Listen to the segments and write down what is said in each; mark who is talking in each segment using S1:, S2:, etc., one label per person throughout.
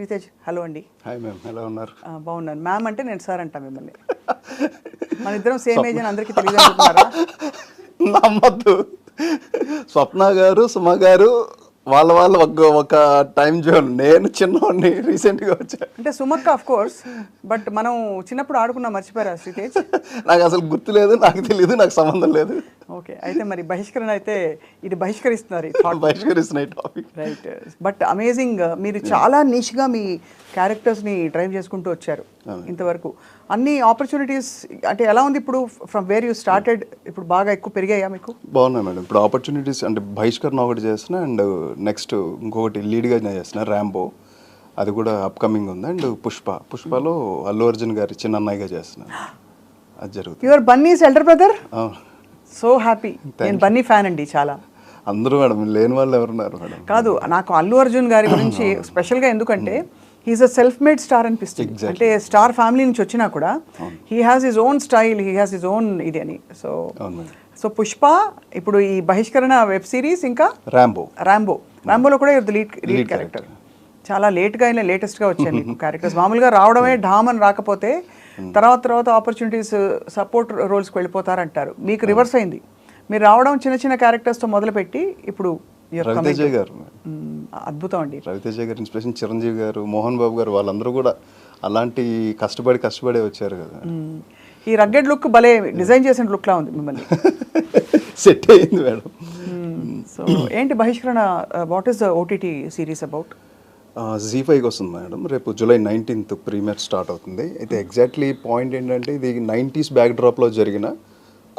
S1: Sritej hello అండి.
S2: Hi ma'am ఎలా ఉన్నారు?
S1: బాగున్నాను. మ్యామ్ అంటే నేను సార్ అంటా మిమ్మల్ని. మన ఇద్దరం సేమ్ ఏజ్ అని అందరికీ తెలియదు అనుకుంటున్నారా?
S2: నమ్మద్దు. స్వప్న గారు సుమ గారు వాళ్ళ వాళ్ళ ఒక ఒక టైం జోన్ నేను చిన్నవాడిని రీసెంట్గా వచ్చా.
S1: అంటే సుమక్క ఆఫ్ కోర్స్ బట్ మనం చిన్నప్పుడు ఆడుకున్నా మర్చిపోయారా శ్రీతేజ్
S2: నాకు అసలు గుర్తులేదు నాకు తెలియదు నాకు సంబంధం లేదు.
S1: ఓకే. అయితే మరి బహిష్కరణ అయితే ఇది బహిష్కరిస్తున్నారు ఈ థాట్
S2: బహిష్కరిస్తున్న టాపిక్
S1: రైట్ బట్ అమేజింగ్ మీరు చాలా నిష్గా మీ క్యారెక్టర్స్ని డ్రైవ్ చేసుకుంటూ వచ్చారు ఇంతవరకు. అన్ని ఆపర్చునిటీస్ అంటే ఎలా ఉంది ఇప్పుడు ఫ్రమ్ వేర్ యూ స్టార్టెడ్ ఇప్పుడు బాగా ఎక్కువ పెరిగాయా మీకు?
S2: బాగున్నాయి మేడం. ఇప్పుడు ఆపర్చునిటీస్ అంటే బహిష్కరణ ఒకటి చేస్తున్నా అండ్ నెక్స్ట్ ఇంకొకటి లీడ్గా చేస్తున్నా ర్యాంబో అది కూడా అప్కమింగ్ ఉంది. అండ్ పుష్ప. పుష్పలో అల్లు అర్జున్ గారి చిన్న అన్నయ్యగా చేస్తున్నాను అది జరుగుతుంది.
S1: Your Bunny's elder brother so happy. నేను బన్నీ ఫ్యాన్ అండి చాలా.
S2: అందరూ మేడం లేని వాళ్ళు ఎవరున్నారు మేడం?
S1: కాదు నాకు అల్లు అర్జున్ గారి గురించి స్పెషల్గా ఎందుకంటే he's a self made star అనిపిస్తుంది. అంటే స్టార్ ఫ్యామిలీ నుంచి వచ్చినా కూడా he has his own style he has his own ఇది అని. సో సో పుష్ప ఇప్పుడు ఈ బహిష్కరణ వెబ్ సిరీస్ ఇంకా
S2: ర్యాంబో
S1: రాంబో రాంబోలో కూడా లీడ్ లీడ్ క్యారెక్టర్ చాలా లేట్గా అయినా లేటెస్ట్గా వచ్చాయి మీకు క్యారెక్టర్స్ మామూలుగా రావడమే ఢామ్ అని రాకపోతే తర్వాత తర్వాత ఆపర్చునిటీస్ సపోర్ట్ రోల్స్కి వెళ్ళిపోతారంటారు. మీకు రివర్స్ అయింది. మీరు రావడం చిన్న చిన్న క్యారెక్టర్స్తో మొదలుపెట్టి ఇప్పుడు you're coming
S2: రవితేజ
S1: to-
S2: గారు.
S1: అద్భుతం అండి.
S2: రవితేజ గారి ఇన్స్పిరేషన్ చిరంజీవి గారు మోహన్ బాబు గారు వాళ్ళందరూ కూడా అలాంటి కష్టపడి కష్టపడే వచ్చారు కదా.
S1: ఈ రగ్గెడ్ లుక్ భలే డిజైన్ చేసిన లుక్లా ఉంది మిమ్మల్ని.
S2: సెట్ అయింది మేడం.
S1: సో ఏంటి బహిష్కరణ what is the OTT series about
S2: Zee ఫైవ్కి వస్తుంది మేడం. రేపు జూలై నైన్టీన్త్ ప్రీమియర్ స్టార్ట్ అవుతుంది. అయితే ఎగ్జాక్ట్లీ పాయింట్ ఏంటంటే ఇది నైంటీస్ బ్యాక్ డ్రాప్లో జరిగిన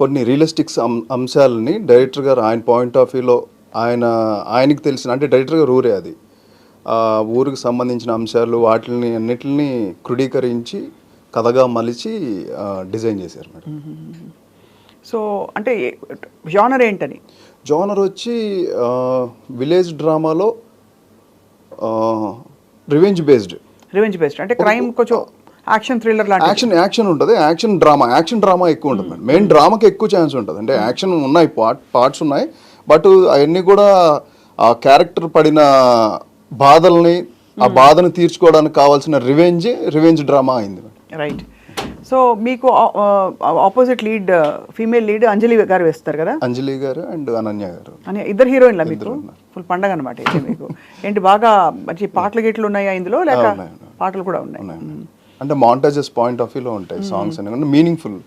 S2: కొన్ని రియలిస్టిక్స్ అంశాలని డైరెక్టర్ గారు ఆయన పాయింట్ ఆఫ్ వ్యూలో ఆయన ఆయనకి తెలిసిన అంటే డైరెక్టర్ గారు ఊరే అది. ఆ ఊరికి సంబంధించిన అంశాలు వాటిని అన్నిటిని క్రోడీకరించి కథగా మలిచి డిజైన్ చేశారు మేడం.
S1: సో అంటే జానర్ ఏంటని
S2: జోనర్ వచ్చి విలేజ్ డ్రామాలో రివెంజ్ బేస్డ్
S1: రివెంజ్ బేస్డ్ అంటే క్రైమ్ కొంచెం యాక్షన్ థ్రిల్లర్ లాంటి
S2: యాక్షన్ యాక్షన్ ఉంటుంది. యాక్షన్ డ్రామా యాక్షన్ డ్రామా ఎక్కువ ఉంటుంది మేడం. మెయిన్ డ్రామాకి ఎక్కువ ఛాన్స్ ఉంటుంది. అంటే యాక్షన్ ఉన్నాయి పార్ట్ పార్ట్స్ ఉన్నాయి. బట్ అవన్నీ కూడా ఆ క్యారెక్టర్ పడిన బాధల్ని ఆ బాధను తీర్చుకోవడానికి కావాల్సిన రివెంజ్ రివెంజ్ డ్రామా అయింది
S1: రైట్ సో మీకు opposite lead female lead Anjali గారు వేస్తారు కదా?
S2: అంజలి గారు అండ్ అనన్య గారు.
S1: అని ఇద్దరు హీరోయిన్లా మీకు? ఫుల్ పండగ అనమాట మీకు. ఏంటి బాగా మంచి పాటలు గిట్లు ఉన్నాయా ఇందులో? లేక. పాటలు కూడా ఉన్నాయి.
S2: అంటే మాంటాజెస్ పాయింట్ ఆఫ్ వ్యూలో ఉంటాయి సాంగ్స్ అనేవి. మీనింగ్ఫుల్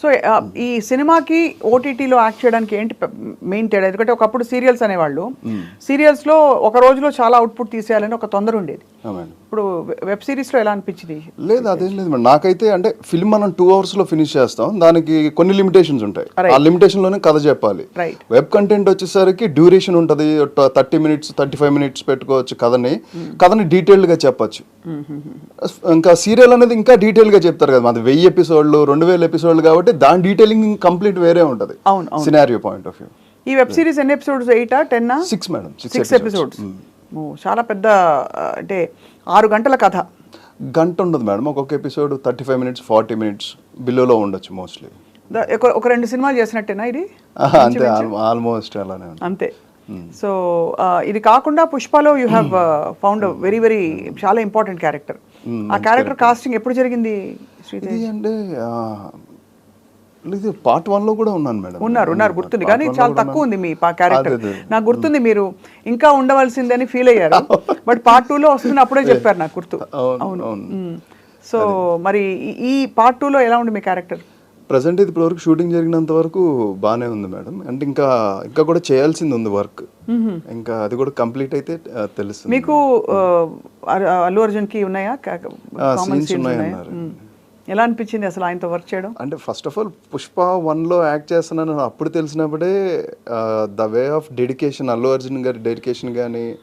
S1: సో ఆ, ఈ సినిమాకి ఓటీటీలో యాక్ట్ చేయడానికి ఏంటి మెయిన్ తేడా? ఎందుకంటే ఒకప్పుడు సీరియల్స్ అనేవాళ్ళు. సీరియల్స్లో ఒక రోజులో చాలా అవుట్పుట్ తీసేయాలని ఒక తొందర ఉండేది. ఇప్పుడు వెబ్ సిరీస్లో ఎలా అనిపించింది?
S2: లేదు అదేం లేదు మేడం. నాకైతే అంటే ఫిల్మ్ మనం టూ అవర్స్లో ఫినిష్ చేస్తాం. దానికి కొన్ని లిమిటేషన్స్ ఉంటాయి. ఆ లిమిటేషన్లోనే కథ చెప్పాలి. వెబ్ కంటెంట్ వచ్చేసరికి డ్యూరేషన్ ఉంటుంది. Thirty minutes thirty five minutes పెట్టుకోవచ్చు కథని. కథని డీటెయిల్డ్గా చెప్పొచ్చు ఇంకా సీరియల్ అనేది ఇంకా డీటెయిల్గా చెప్తారు కదా. మాది వెయ్యి ఎపిసోడ్లు రెండు వేల ఎపిసోడ్లు కాబట్టి దాని డీటెయిలింగ్ కంప్లీట్ వేరే ఉంటుంది.
S1: అవును.
S2: సినారియో పాయింట్ ఆఫ్ వ్యూ
S1: ఈ వెబ్ సిరీస్ ఎన్ని ఎపిసోడ్స్ ఎయిటా టెన్నా
S2: సిక్స్ మేడం
S1: సిక్స్ ఎపిసోడ్స్ చాలా పెద్ద అంటే ఆరు గంటల కథ.
S2: గంట ఉండదు మేడం ఒక్కొక్క episode thirty five minutes forty minutes బిలోలో ఉండొచ్చు మోస్ట్లీ
S1: ఒక- రెండు సినిమాలు చేసినట్టేనా ఇది?
S2: అంతే ఆల్మోస్ట్ అలానే
S1: అంతే. సో ఆ, ఇది కాకుండా పుష్పలో you have found very very చాలా ఇంపార్టెంట్ క్యారెక్టర్ ఆ క్యారెక్టర్ కాస్టింగ్ ఎప్పుడు జరిగింది
S2: అంటే ఇది పార్ట్ వన్లో కూడా ఉన్నాను మేడం.
S1: ఉన్నారు ఉన్నారు. గుర్తుంది. కానీ
S2: లో
S1: చాలా తక్కువ ఉంది మీ క్యారెక్టర్. నాకు గుర్తుంది మీరు ఇంకా ఉండవలసిందని ఫీల్ అయ్యారు. బట్ పార్ట్ టూలో వస్తుంది అప్పుడే చెప్పారు నాకు గుర్తు.
S2: అవును
S1: సో మరి ఈ- పార్ట్ టూలో ఎలా ఉంది మీ క్యారెక్టర్
S2: ప్రజెంట్ ఇది ఇప్పటివరకు షూటింగ్ జరిగినంత వరకు బాగానే ఉంది మేడం. అంటే ఇంకా ఇంకా కూడా చేయాల్సింది ఉంది వర్క్ ఇంకా అది కూడా కంప్లీట్ అయితే ఆ, తెలుస్తుంది.
S1: మీకు అల్లు అర్జున్కి ఉన్నాయా సీన్స్
S2: ఉన్నాయి
S1: ఉన్నాయా?
S2: అన్నారు.
S1: మ్మ్. ఎలా అనిపించింది అసలు ఆయనతో వర్క్ చేయడం?
S2: అంటే ఫస్ట్ ఆఫ్ ఆల్ పుష్ప వన్లో యాక్ట్ చేస్తున్నాను అప్పుడు తెలిసినప్పుడే the way of dedication Allu Arjun గారి డెడికేషన్ కానీ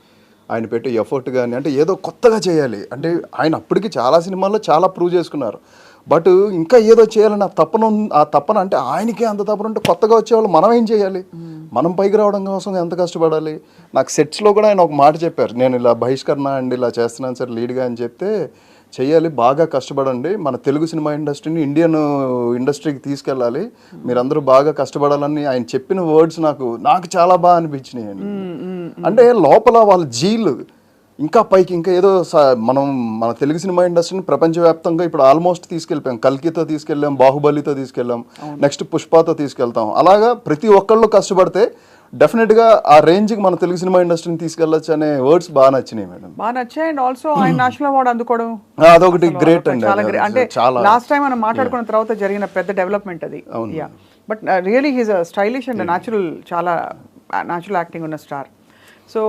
S2: ఆయన పెట్టే ఎఫర్ట్ కానీ అంటే ఏదో కొత్తగా చేయాలి. అంటే ఆయన అప్పటికి చాలా సినిమాల్లో చాలా ప్రూవ్ చేసుకున్నారు. బట్ ఇంకా ఏదో చేయాలని ఆ తపన ఉన్- ఆ తపన అంటే ఆయనకే అంత తపన ఉంటే కొత్తగా వచ్చేవాళ్ళు మనం ఏం చేయాలి? మనం పైకి రావడం కోసం ఎంత కష్టపడాలి? నాకు సెట్స్లో కూడా ఆయన ఒక మాట చెప్పారు. నేను ఇలా బహిష్కరణ అండి ఇలా చేస్తున్నాను సార్ లీడ్గా అని చెప్తే చెయ్యాలి బాగా కష్టపడండి. మన తెలుగు సినిమా ఇండస్ట్రీని ఇండియన్ ఇండస్ట్రీకి తీసుకెళ్ళాలి. మీరందరూ బాగా కష్టపడాలని ఆయన చెప్పిన వర్డ్స్ నాకు నాకు చాలా బాగా అనిపించినాయి అంటే లోపల వాళ్ళ జీలు ఇంకా పైకి ఇంకా ఏదో మనం మన తెలుగు సినిమా ఇండస్ట్రీని ప్రపంచవ్యాప్తంగా ఇప్పుడు ఆల్మోస్ట్ తీసుకెళ్ళిపోయాం. కల్కితో తీసుకెళ్ళాం బాహుబలితో తీసుకెళ్ళాం నెక్స్ట్ పుష్పతో తీసుకెళ్తాం. అలాగా ప్రతి ఒక్కళ్ళు కష్టపడితే డెఫినెట్గా ఆ రేంజ్కి మన తెలుగు సినిమా ఇండస్ట్రీని తీసుకెళ్ళొచ్చు అనే వర్డ్స్ బాగా నచ్చినాయి మేడం.
S1: బాగా నచ్చాయి. అండ్ ఆల్సో ఆయన నేషనల్ అవార్డు అందుకోవడం.
S2: అదొకటి గ్రేట్ అండి.
S1: అంటే
S2: చాలా
S1: లాస్ట్ టైం మనం మాట్లాడుకున్న తర్వాత జరిగిన పెద్ద డెవలప్మెంట్ అది. But really he's stylish and natural చాలా న్యాచురల్ యాక్టింగ్ ఉన్న స్టార్ సో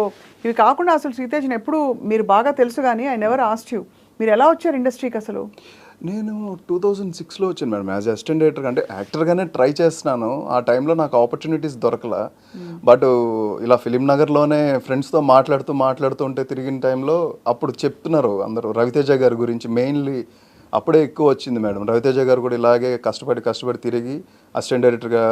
S1: ఇవి కాకుండా అసలు సీతేజ్ని ఎప్పుడు మీరు బాగా తెలుసు కానీ ఐ నెవర్ ఆస్ట్ యూ మీరు ఎలా వచ్చారు ఇండస్ట్రీకి అసలు?
S2: నేను టూ థౌజండ్ సిక్స్లో వచ్చాను మేడం యాజ్ అసిస్టెంట్ డైరెక్టర్ అంటే యాక్టర్గానే ట్రై చేస్తున్నాను. ఆ టైంలో నాకు ఆపర్చునిటీస్ దొరకలా. బట్ ఇలా ఫిలిం నగర్లోనే ఫ్రెండ్స్తో మాట్లాడుతూ మాట్లాడుతూ ఉంటే తిరిగిన టైంలో అప్పుడు చెప్తున్నారు అందరూ. రవితేజ గారి గురించి మెయిన్లీ అప్పుడే ఎక్కువ వచ్చింది మేడం. రవితేజ గారు కూడా ఇలాగే కష్టపడి కష్టపడి తిరిగి అసిస్టెంట్ డైరెక్టర్గా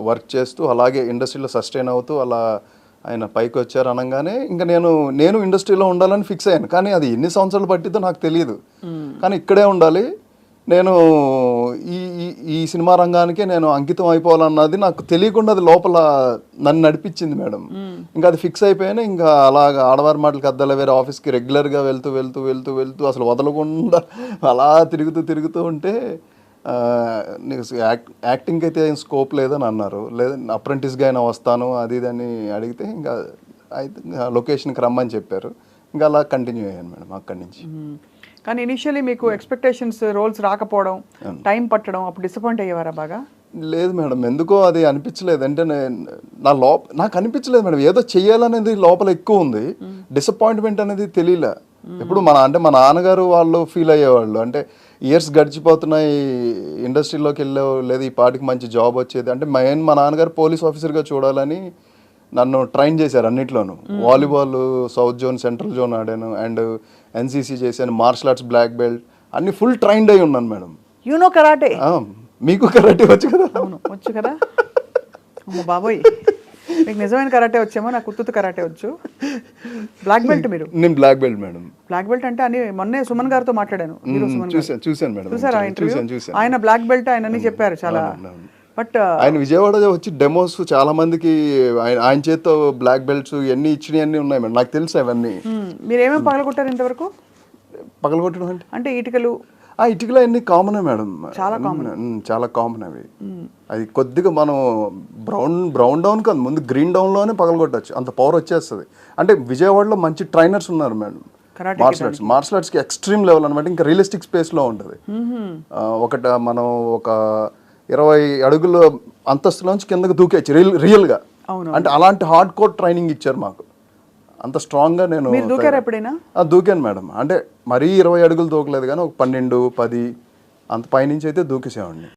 S2: వర్క్ చేస్తూ అలాగే ఇండస్ట్రీలో సస్టైన్ అవుతూ అలా ఆయన పైకి వచ్చారు అనగానే ఇంకా నేను నేను ఇండస్ట్రీలో ఉండాలని ఫిక్స్ అయ్యాను. కానీ అది ఎన్ని సంవత్సరాలు పట్టిద్దో నాకు తెలియదు కానీ ఇక్కడే ఉండాలి. నేను ఈ ఈ- ఈ సినిమా రంగానికి నేను అంకితం అయిపోవాలన్నది నాకు తెలియకుండా అది లోపల నన్ను నడిపించింది మేడం. ఇంకా అది ఫిక్స్ అయిపోయాను ఇంకా అలాగా ఆడవారి మాటలకు అద్దాల వేరే ఆఫీస్కి రెగ్యులర్గా వెళ్తూ వెళ్తూ వెళ్తూ వెళ్తూ అసలు వదలకుండా అలా తిరుగుతూ తిరుగుతూ ఉంటే నీకు యాక్ట్ యాక్టింగ్కి అయితే ఏం స్కోప్ లేదని అన్నారు. లేదా అప్రెంటిస్గా అయినా వస్తాను అది ఇది అని అడిగితే ఇంకా అయితే లొకేషన్కి రమ్మని చెప్పారు. ఇంకా అలా కంటిన్యూ అయ్యాను మేడం అక్కడి నుంచి.
S1: కానీ ఇనిషియలీ మీకు ఎక్స్పెక్టేషన్స్ రోల్స్ రాకపోవడం టైం పట్టడం అప్పుడు డిసప్పాయింట్ అయ్యేవారా బాగా?
S2: లేదు మేడం ఎందుకో అది అనిపించలేదు. అంటే నేను నా లోప నాకు అనిపించలేదు మేడం. ఏదో చెయ్యాలనేది లోపల ఎక్కువ ఉంది. డిసప్పాయింట్మెంట్ అనేది తెలియలే. ఎప్పుడు మన అంటే మా నాన్నగారు వాళ్ళు ఫీల్ అయ్యేవాళ్ళు. అంటే ఇయర్స్ గడిచిపోతున్నాయి ఇండస్ట్రీలోకి వెళ్ళావు లేదా ఈ పాటికి మంచి జాబ్ వచ్చేది. అంటే మెయిన్ మా నాన్నగారు పోలీస్ ఆఫీసర్గా చూడాలని నన్ను ట్రైన్ చేశారు అన్నిట్లోనూ. Volleyball south zone central zone ఆడాను. అండ్ ఎన్సీసీ చేశాను మార్షల్ ఆర్ట్స్ బ్లాక్ బెల్ట్. అన్ని ఫుల్ ట్రైన్డ్ అయి ఉన్నాను మేడం.
S1: You know karate.
S2: మీకు కరెక్ట్ వచ్చు కదా?
S1: వచ్చు కదా? బాబోయ్. మీకు నిజమైన కరాటే వచ్చేమో నాకు ఉత్తుత కరాటే వచ్చు. బ్లాక్ బెల్ట్ మీరు?
S2: నేను black belt madam.
S1: Black belt అంటే అని మొన్నే సుమన్ గారితో మాట్లాడాను. సుమన్
S2: చూసాను చూసాను మేడం.
S1: చూసారా ఆయన బ్లాక్ బెల్ట్ ఆయన అని చెప్పారు చాలా. బట్
S2: ఆయన విజయవాడ వచ్చి డెమోస్ చాలా మందికి ఆయన ఆయన చేత్తో బ్లాక్ బెల్ట్స్ ఎన్ని ఇచ్చినవి అన్ని ఉన్నాయి మేడం. నాకు తెలుసు అవన్నీ.
S1: మీరు ఏమేమి పగలగొట్టారు ఇంతవరకు?
S2: పగలగొట్టడం అంటే?
S1: అంటే ఇటుకలు
S2: ఆ ఇటుకలు అన్ని కామనే మేడం.
S1: చాలా
S2: ఉమ్, చాలా కామన్ అవి. అది కొద్దిగా మనం బ్రౌన్ బ్రౌన్ డౌన్ కాదు ముందు గ్రీన్ డౌన్లోనే పగలగొట్టచ్చు. అంత పవర్ వచ్చేస్తుంది. అంటే విజయవాడలో మంచి ట్రైనర్స్ ఉన్నారు మేడం. మార్షల్ ఆర్ట్స్ మార్షల్ ఆర్ట్స్కి ఎక్స్ట్రీమ్ లెవెల్ అనమాట ఇంకా రియలిస్టిక్ స్పేస్లో ఉంటుంది. ఒకట మనం ఒక ఇరవై అడుగుల అంతస్తులోంచి కిందకి దూకేయచ్చు. రియల్ రియల్గా. అంటే అలాంటి హార్డ్ కోర్ ట్రైనింగ్ ఇచ్చారు మాకు. అంత స్ట్రాంగ్గా నేను
S1: దూకారా ఎప్పుడైనా?
S2: దూకాను మేడం. అంటే మరీ ఇరవై అడుగులు దూకలేదు కానీ ఒక పన్నెండు పది అంత పైనుంచి అయితే దూకేసేవాడిని.